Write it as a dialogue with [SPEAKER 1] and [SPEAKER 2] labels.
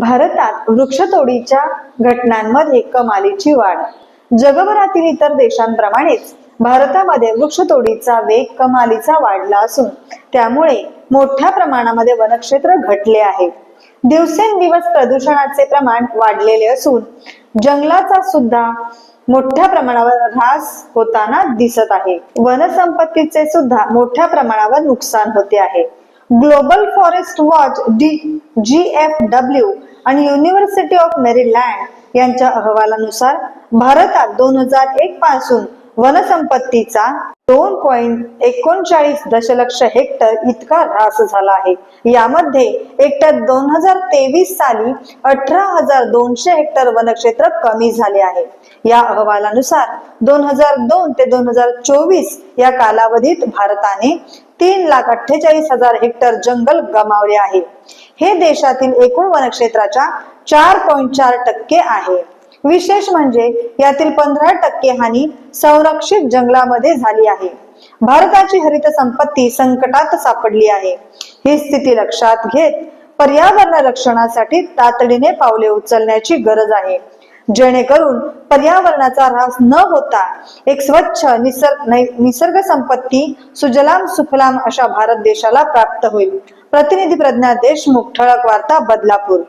[SPEAKER 1] भारतात वृक्षतोडीच्या घटनांमध्ये कमालीची वाढ. जगभरातील इतर देशांप्रमाणेच भारतामध्ये वृक्षतोडीचा वेग कमालीचा वाढला असून त्यामुळे मोठ्या प्रमाणामध्ये वनक्षेत्र घटले आहे. दिवसेंदिवस प्रदूषणाचे प्रमाण वाढलेले असून जंगलाचा सुद्धा मोठ्या प्रमाणावर ऱ्हास होताना दिसत आहे. वनसंपत्तीचे सुद्धा मोठ्या प्रमाणावर नुकसान होते आहे. Global forest watch D G F W आणि युनिव्हर्सिटी ऑफ मेरीलँड यांच्या अहवालानुसार भारतात दोन हजार एक पासून वनसंपत्तीचा दोन पॉइंट एकोणचाळीस दशलक्ष हेक्टर इतका ऱ्हास झाला आहे. यामध्ये एकट्या दोन हजार तेवीस साली अठरा हजार दोनशे हेक्टर वनक्षेत्र कमी झाले आहे. या अहवालानुसार दोन हजार दोन ते दोन हजार चोवीस या कालावधीत भारताने तीन लाख अठ्ठेचाळीस हजार हेक्टर जंगल गमावले आहे. हे देशातील एकूण वनक्षेत्राच्या चार पॉईंट चार टक्के आहे. विशेष म्हणजे यातील पंधरा टक्के हानी संरक्षित जंगलामध्ये झाली आहे. भारताची हरित संपत्ती संकटात सापडली आहे. ही स्थिती लक्षात घेत पर्यावरण रक्षणासाठी तातडीने पावले उचलण्याची गरज आहे. जेणेकरून पर्यावरणाचा ऱ्हास न होता एक स्वच्छ निसर्ग निसर्ग संपत्ती सुजलाम सुफलाम अशा भारत देशाला प्राप्त होईल. प्रतिनिधी प्रज्ञा देशमुख ठळक वार्ता बदलापूर.